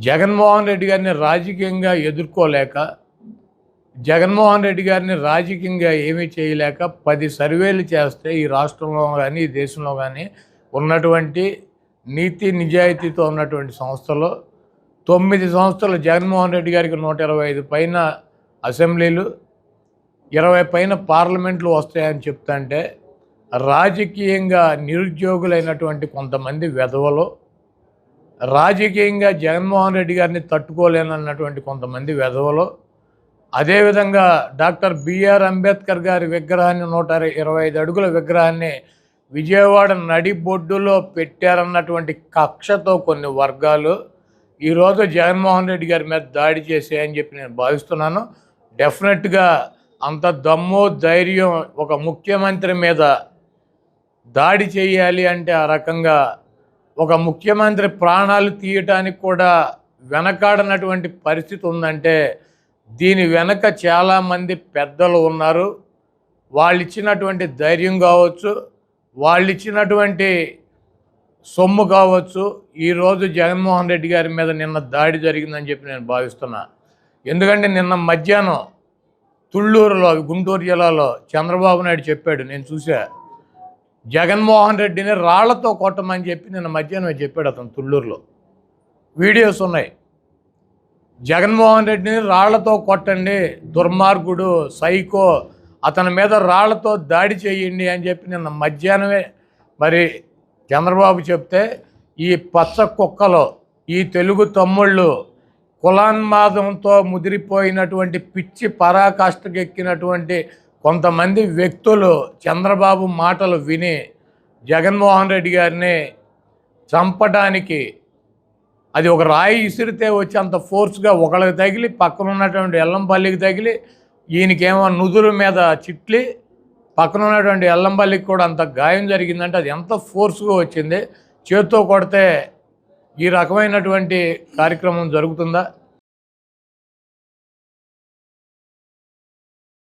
జగన్మోహన్ రెడ్డి గారిని రాజకీయంగా ఎదుర్కోలేక జగన్మోహన్ రెడ్డి గారిని రాజకీయంగా ఏమీ చేయలేక పది సర్వేలు చేస్తే ఈ రాష్ట్రంలో కానీ ఈ దేశంలో కానీ ఉన్నటువంటి నీతి నిజాయితీతో ఉన్నటువంటి సంస్థలు తొమ్మిది సంస్థలు జగన్మోహన్ రెడ్డి గారికి నూట ఇరవై ఐదు పైన అసెంబ్లీలు ఇరవై పైన పార్లమెంట్లు వస్తాయని చెప్తుంటే రాజకీయంగా నిరుద్యోగులైనటువంటి కొంతమంది వెధవలు రాజకీయంగా జగన్మోహన్ రెడ్డి గారిని తట్టుకోలేనన్నటువంటి కొంతమంది వెధవలు. అదేవిధంగా డాక్టర్ బిఆర్ అంబేద్కర్ గారి విగ్రహాన్ని నూట ఇరవై ఐదు అడుగుల విగ్రహాన్ని విజయవాడ నడిబొడ్డులో పెట్టారన్నటువంటి కక్షతో కొన్ని వర్గాలు ఈరోజు జగన్మోహన్ రెడ్డి గారి మీద దాడి చేసాయని చెప్పి నేను భావిస్తున్నాను. డెఫినెట్గా అంత దమ్ము ధైర్యం ఒక ముఖ్యమంత్రి మీద దాడి చేయాలి అంటే ఆ రకంగా ఒక ముఖ్యమంత్రి ప్రాణాలు తీయటానికి కూడా వెనకాడనటువంటి పరిస్థితి ఉందంటే దీని వెనక చాలామంది పెద్దలు ఉన్నారు. వాళ్ళు ఇచ్చినటువంటి ధైర్యం కావచ్చు వాళ్ళు ఇచ్చినటువంటి సొమ్ము కావచ్చు. ఈరోజు జగన్మోహన్ రెడ్డి గారి మీద నిన్న దాడి జరిగిందని చెప్పి నేను భావిస్తున్నా. ఎందుకంటే నిన్న మధ్యాహ్నం తుళ్ళూరులో గుంటూరు జిల్లాలో చంద్రబాబు నాయుడు చెప్పాడు నేను చూసా జగన్మోహన్ రెడ్డిని రాళ్ళతో కొట్టమని చెప్పి నిన్న మధ్యాహ్నం చెప్పాడు అతను తుళ్ళూరులో. వీడియోస్ ఉన్నాయి. జగన్మోహన్ రెడ్డిని రాళ్ళతో కొట్టండి దుర్మార్గుడు సైకో అతని మీద రాళ్ళతో దాడి చేయండి అని చెప్పి నిన్న మధ్యాహ్నమే మరి చంద్రబాబు చెప్తే ఈ పచ్చ కుక్కలో ఈ తెలుగు తమ్ముళ్ళు కులాన్మాదంతో ముదిరిపోయినటువంటి పిచ్చి పరాకాష్ఠకెక్కినటువంటి కొంతమంది వ్యక్తులు చంద్రబాబు మాటలు విని జగన్మోహన్ రెడ్డి గారిని చంపడానికి అది ఒక రాయి ఇసిరితే వచ్చి అంత ఫోర్స్గా ఒకళ్ళకి తగిలి పక్కన ఉన్నటువంటి ఎల్లంపల్లికి తగిలి ఈయనకేమో నుదురు మీద చిట్లి పక్కన ఉన్నటువంటి ఎల్లంపల్లికి కూడా అంత గాయం జరిగిందంటే అది ఎంత ఫోర్స్గా వచ్చింది? చేత్తో కొడితే ఈ రకమైనటువంటి కార్యక్రమం జరుగుతుందా?